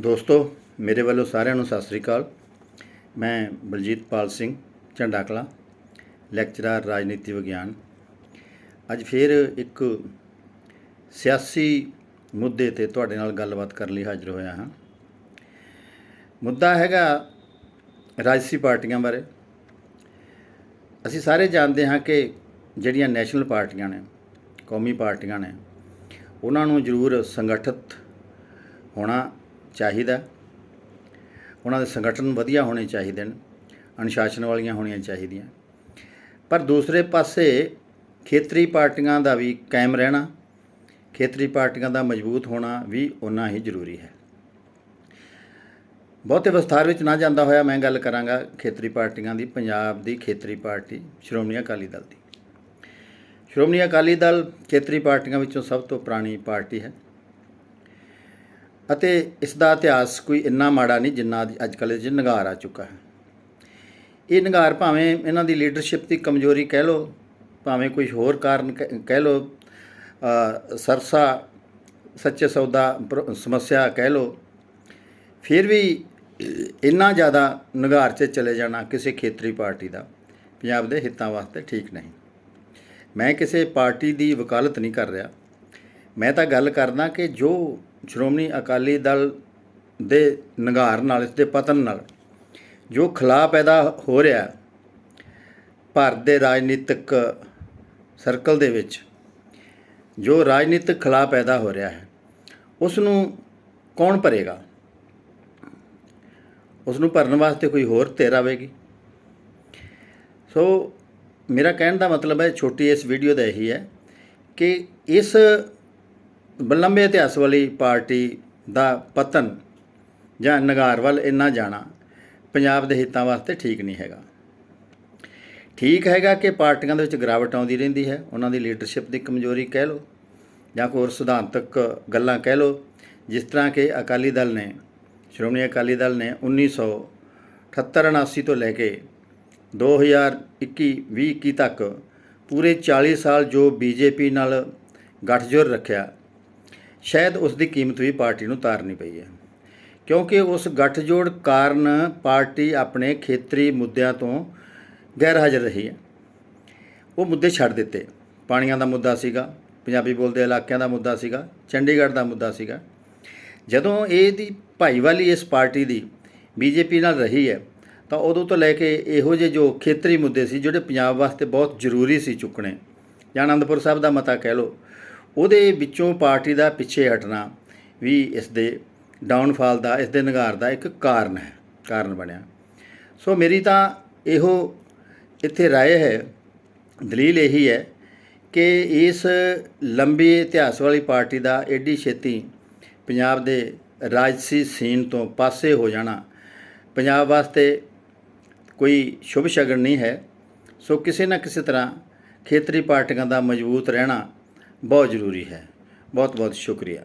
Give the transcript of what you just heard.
ਦੋਸਤੋ, ਮੇਰੇ ਵੱਲੋਂ ਸਾਰਿਆਂ ਨੂੰ ਸਤਿ ਸ੍ਰੀ ਅਕਾਲ। ਮੈਂ ਬਲਜੀਤ ਪਾਲ ਸਿੰਘ ਝੰਡਾ ਕਲਾ ਲੈਕਚਰਰ ਰਾਜਨੀਤੀ ਵਿਗਿਆਨ। ਅੱਜ ਫਿਰ ਇੱਕ ਸਿਆਸੀ ਮੁੱਦੇ ਤੇ ਤੁਹਾਡੇ ਨਾਲ ਗੱਲਬਾਤ ਕਰਨ ਲਈ ਹਾਜ਼ਰ ਹੋਇਆ ਹਾਂ। ਮੁੱਦਾ ਹੈਗਾ ਰਾਜਸੀ ਪਾਰਟੀਆਂ ਬਾਰੇ। ਅਸੀਂ ਸਾਰੇ ਜਾਣਦੇ ਹਾਂ ਕਿ ਜਿਹੜੀਆਂ ਨੈਸ਼ਨਲ ਪਾਰਟੀਆਂ ਨੇ, ਕੌਮੀ ਪਾਰਟੀਆਂ ਨੇ, ਉਹਨਾਂ ਨੂੰ ਜ਼ਰੂਰ ਸੰਗਠਿਤ ਹੋਣਾ ਚਾਹੀਦਾ ਉਹਨਾਂ ਦੇ ਸੰਗਠਨ ਵਧੀਆ ਹੋਣੇ ਚਾਹੀਦੇ ਨੇ, ਅਨੁਸ਼ਾਸਨ ਵਾਲੀਆਂ ਹੋਣੀਆਂ ਚਾਹੀਦੀਆਂ। ਪਰ ਦੂਸਰੇ ਪਾਸੇ ਖੇਤਰੀ ਪਾਰਟੀਆਂ ਦਾ ਵੀ ਕਾਇਮ ਰਹਿਣਾ, ਖੇਤਰੀ ਪਾਰਟੀਆਂ ਦਾ ਮਜ਼ਬੂਤ ਹੋਣਾ ਵੀ ਉਨਾ ਹੀ ਜ਼ਰੂਰੀ ਹੈ। ਬਹੁਤੇ ਵਿਸਥਾਰ ਵਿੱਚ ਨਾ ਜਾਂਦਾ ਹੋਇਆ ਮੈਂ ਗੱਲ ਕਰਾਂਗਾ ਖੇਤਰੀ ਪਾਰਟੀਆਂ ਦੀ, ਪੰਜਾਬ ਦੀ ਖੇਤਰੀ ਪਾਰਟੀ, ਸ਼੍ਰੋਮਣੀ ਅਕਾਲੀ ਦਲ ਦੀ। ਸ਼੍ਰੋਮਣੀ ਅਕਾਲੀ ਦਲ ਖੇਤਰੀ ਪਾਰਟੀਆਂ ਵਿੱਚੋਂ ਸਭ ਤੋਂ ਪੁਰਾਣੀ ਪਾਰਟੀ ਹੈ। ਅਤੇ ਇਸ ਦਾ ਇਤਿਹਾਸ ਕੋਈ ਇੰਨਾ ਮਾੜਾ ਨਹੀਂ ਜਿੰਨਾ ਅੱਜ ਕੱਲ੍ਹ ਇਹ 'ਚ ਨਿਗਾਰ ਆ ਚੁੱਕਾ ਹੈ। ਇਹ ਨਗਾਰ ਭਾਵੇਂ ਇਹਨਾਂ ਦੀ ਲੀਡਰਸ਼ਿਪ ਦੀ ਕਮਜ਼ੋਰੀ ਕਹਿ ਲਓ, ਭਾਵੇਂ ਕੋਈ ਹੋਰ ਕਾਰਨ ਕਹਿ ਕਹਿ ਲਓ ਸਰਸਾ, ਸੱਚੇ ਸੌਦਾ ਪ੍ਰ- ਸਮੱਸਿਆ ਕਹਿ ਲਓ, ਫਿਰ ਵੀ ਇੰਨਾ ਜ਼ਿਆਦਾ ਨਗਾਰ 'ਚ ਚਲੇ ਜਾਣਾ ਕਿਸੇ ਖੇਤਰੀ ਪਾਰਟੀ ਦਾ, ਪੰਜਾਬ ਦੇ ਹਿੱਤਾਂ ਵਾਸਤੇ ਠੀਕ ਨਹੀਂ। ਮੈਂ ਕਿਸੇ ਪਾਰਟੀ ਦੀ ਵਕਾਲਤ ਨਹੀਂ ਕਰ ਰਿਹਾ। ਮੈਂ ਤਾਂ ਗੱਲ ਕਰਦਾ ਕਿ ਜੋ ਸ਼੍ਰੋਮਣੀ ਅਕਾਲੀ ਦਲ ਦੇ ਨਿਗਾਰ ਨਾਲ, ਇਸ ਦੇ ਪਤਨ ਨਾਲ ਜੋ ਖਲਾ ਪੈਦਾ ਹੋ ਰਿਹਾ ਭਾਰਤ ਦੇ ਰਾਜਨੀਤਿਕ ਸਰਕਲ ਦੇ ਵਿੱਚ, ਜੋ ਰਾਜਨੀਤਿਕ ਖਲਾ ਪੈਦਾ ਹੋ ਰਿਹਾ ਹੈ ਉਸ ਨੂੰ ਕੌਣ ਭਰੇਗਾ? ਉਸ ਨੂੰ ਭਰਨ ਵਾਸਤੇ ਕੋਈ ਹੋਰ ਧਿਰ ਆਵੇਗੀ? ਸੋ ਮੇਰਾ ਕਹਿਣ ਦਾ ਮਤਲਬ ਹੈ, ਛੋਟੀ ਇਸ ਵੀਡੀਓ ਦਾ ਇਹੀ ਹੈ ਕਿ ਇਸ ਲੰਬੇ ਇਤਿਹਾਸ ਵਾਲੀ ਪਾਰਟੀ ਦਾ ਪਤਨ ਜਾਂ ਨਗਾਰ ਵੱਲ ਇੰਨਾ ਜਾਣਾ ਪੰਜਾਬ ਦੇ ਹਿੱਤਾਂ ਵਾਸਤੇ ਠੀਕ ਨਹੀਂ ਹੈਗਾ। ਠੀਕ ਹੈਗਾ ਕਿ ਪਾਰਟੀਆਂ ਦੇ ਵਿੱਚ ਗਿਰਾਵਟ ਆਉਂਦੀ ਰਹਿੰਦੀ ਹੈ, ਉਹਨਾਂ ਦੀ ਲੀਡਰਸ਼ਿਪ ਦੀ ਕਮਜ਼ੋਰੀ ਕਹਿ ਲਓ ਜਾਂ ਕੋਈ ਹੋਰ ਸਿਧਾਂਤਕ ਗੱਲਾਂ ਕਹਿ ਲਓ। ਜਿਸ ਤਰ੍ਹਾਂ ਕਿ ਅਕਾਲੀ ਦਲ ਨੇ, ਸ਼੍ਰੋਮਣੀ ਅਕਾਲੀ ਦਲ ਨੇ 1978 79 ਤੋਂ ਲੈ ਕੇ 2021 2021 ਤੱਕ ਪੂਰੇ 40 ਸਾਲ ਜੋ ਬੀਜੇਪੀ ਨਾਲ ਗੱਠਜੋੜ ਰੱਖਿਆ ਸ਼ਾਇਦ ਉਸ ਦੀ ਕੀਮਤ ਵੀ ਪਾਰਟੀ ਨੂੰ ਤਾਰਨੀ ਪਈ ਹੈ। ਕਿਉਂਕਿ ਉਸ ਗੱਠਜੋੜ ਕਾਰਨ ਪਾਰਟੀ ਆਪਣੇ ਖੇਤਰੀ ਮੁੱਦਿਆਂ ਤੋਂ ਗੈਰ ਹਾਜ਼ਰ ਰਹੀ ਹੈ। ਉਹ ਮੁੱਦੇ ਛੱਡ ਦਿੱਤੇ। ਪਾਣੀਆਂ ਦਾ ਮੁੱਦਾ ਸੀਗਾ, ਪੰਜਾਬੀ ਬੋਲਦੇ ਇਲਾਕਿਆਂ ਦਾ ਮੁੱਦਾ ਸੀਗਾ, ਚੰਡੀਗੜ੍ਹ ਦਾ ਮੁੱਦਾ ਸੀਗਾ। ਜਦੋਂ ਇਹ ਦੀ ਭਾਈਵਾਲੀ ਇਸ ਪਾਰਟੀ ਦੀ ਬੀਜੇਪੀ ਨਾਲ ਰਹੀ ਹੈ, ਤਾਂ ਉਦੋਂ ਤੋਂ ਲੈ ਕੇ ਇਹੋ ਜਿਹੇ ਜੋ ਖੇਤਰੀ ਮੁੱਦੇ ਸੀ, ਜਿਹੜੇ ਪੰਜਾਬ ਵਾਸਤੇ ਬਹੁਤ ਜ਼ਰੂਰੀ ਸੀ ਚੁੱਕਣੇ। ਜਾਂ ਅਨੰਦਪੁਰ ਸਾਹਿਬ ਦਾ ਮਤਾ ਕਹਿ ਲਓ ਉਹਦੇ ਵਿੱਚੋਂ ਪਾਰਟੀ ਦਾ ਪਿੱਛੇ ਹਟਣਾ ਵੀ ਇਸ ਦੇ ਡਾਊਨਫਾਲ ਦਾ, ਇਸ ਦੇ ਨਿਗਾਰ ਦਾ ਇੱਕ ਕਾਰਨ ਹੈ, ਕਾਰਨ ਬਣਿਆ। ਸੋ ਮੇਰੀ ਤਾਂ ਇਹੋ ਇੱਥੇ ਰਾਏ ਹੈ, ਦਲੀਲ ਇਹੀ ਹੈ ਕਿ ਇਸ ਲੰਬੀ ਇਤਿਹਾਸ ਵਾਲੀ ਪਾਰਟੀ ਦਾ ਐਡੀ ਛੇਤੀ ਪੰਜਾਬ ਦੇ ਰਾਜਸੀ ਸੀਨ ਤੋਂ ਪਾਸੇ ਹੋ ਜਾਣਾ, ਪੰਜਾਬ ਵਾਸਤੇ ਕੋਈ ਸ਼ੁਭ ਸ਼ਗਨ ਨਹੀਂ ਹੈ। ਸੋ ਕਿਸੇ ਨਾ ਕਿਸੇ ਤਰ੍ਹਾਂ ਖੇਤਰੀ ਪਾਰਟੀਆਂ ਦਾ ਮਜ਼ਬੂਤ ਰਹਿਣਾ ਬਹੁਤ ਜ਼ਰੂਰੀ ਹੈ। ਬਹੁਤ ਬਹੁਤ ਸ਼ੁਕਰੀਆ।